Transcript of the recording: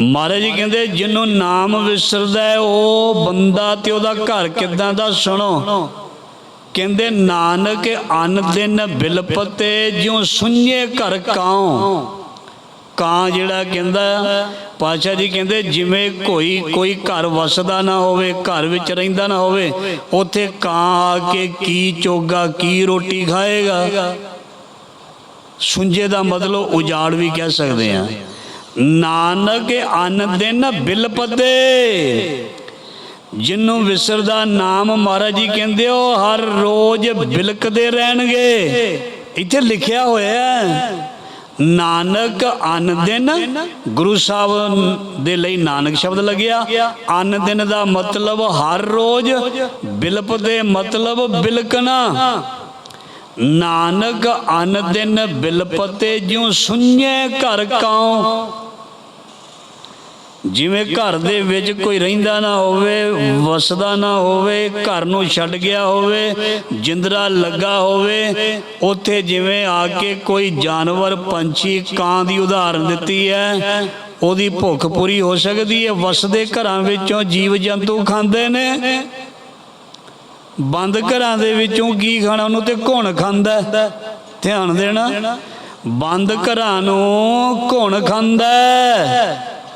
ਮਹਾਰਾਜ ਜੀ ਕਹਿੰਦੇ ਜਿਹਨੂੰ ਨਾਮ ਵਿਸਰਦਾ ਹੈ, ਉਹ ਬੰਦਾ ਤੇ ਉਹਦਾ ਘਰ ਕਿਦਾਂ ਦਾ ਸੁਣੋ। ਕਹਿੰਦੇ ਨਾਨਕ ਅਨ ਦਿਨ ਬਿਲਪਤੇ ਜਿਉ ਸੁਣੀਏ ਘਰ ਕਾਉ। ਕਾਂ ਜਿਹੜਾ ਕਹਿੰਦਾ ਪਾਸ਼ਾ ਜੀ ਕਹਿੰਦੇ ਜਿਵੇਂ ਕੋਈ ਕੋਈ ਘਰ ਵਸਦਾ ਨਾ ਹੋਵੇ ਘਰ ਵਿੱਚ ਰਹਿੰਦਾ ਨਾ ਹੋਵੇ ਉੱਥੇ ਕਾਂ ਆ ਕੇ ਕੀ ਚੋਗਾ ਕੀ ਰੋਟੀ ਖਾਏਗਾ। ਸੁੰਜੇ ਦਾ ਮਤਲਬ ਉਜਾੜ ਵੀ ਕਹਿ ਸਕਦੇ ਆ ਨਾਨਕ ਅਨ ਦਿਨ ਬਿਲਪਤੇ ਜਿੰਨੂੰ ਵਿਸਰਦਾ ਨਾਮ ਮਹਾਰਾਜ ਜੀ ਕਹਿੰਦੇ ਉਹ ਹਰ ਰੋਜ਼ ਬਿਲਕਦੇ ਰਹਿਣਗੇ। ਇੱਥੇ ਲਿਖਿਆ ਹੋਇਆ ਨਾਨਕ ਅਨ ਦਿਨ, ਗੁਰੂ ਸਾਹਿਬ ਦੇ ਲਈ ਨਾਨਕ ਸ਼ਬਦ ਲੱਗਿਆ। ਅਨ ਦਿਨ ਦਾ ਮਤਲਬ ਹਰ ਰੋਜ਼, ਬਿਲਪਦੇ ਮਤਲਬ ਬਿਲਕਣਾ। ਨਾਨਕ ਅਨ ਦਿਨ ਬਿਲਪਤੇ ਜਿਉ ਸੁਣੀਏ ਘਰ ਕਾਉ ਜਿਵੇਂ ਘਰ ਦੇ ਵਿੱਚ ਕੋਈ ਰਹਿੰਦਾ ਨਾ ਹੋਵੇ, ਵਸਦਾ ਨਾ ਹੋਵੇ, ਘਰ ਨੂੰ ਛੱਡ ਗਿਆ ਹੋਵੇ, ਜਿੰਦਰਾ ਲੱਗਾ ਹੋਵੇ, ਉੱਥੇ ਜਿਵੇਂ ਆ ਕੇ ਕੋਈ ਜਾਨਵਰ, ਪੰਛੀ, ਕਾਂ ਦੀ ਉਦਾਹਰਨ ਦਿੱਤੀ ਹੈ, ਉਹਦੀ ਭੁੱਖ ਪੂਰੀ ਹੋ ਸਕਦੀ ਹੈ, ਵਸਦੇ ਘਰਾਂ ਵਿੱਚੋਂ ਜੀਵ ਜੰਤੂ ਖਾਂਦੇ ਨੇ। ਬੰਦ ਘਰਾਂ ਦੇ ਵਿੱਚੋਂ ਕੀ ਖਾਣਾ, ਉਹਨੂੰ ਤੇ ਘੁਣ ਖਾਂਦਾ ਧਿਆਨ ਦੇਣਾ। ਬੰਦ ਘਰਾਂ ਨੂੰ ਘੁਣ ਖਾਂਦਾ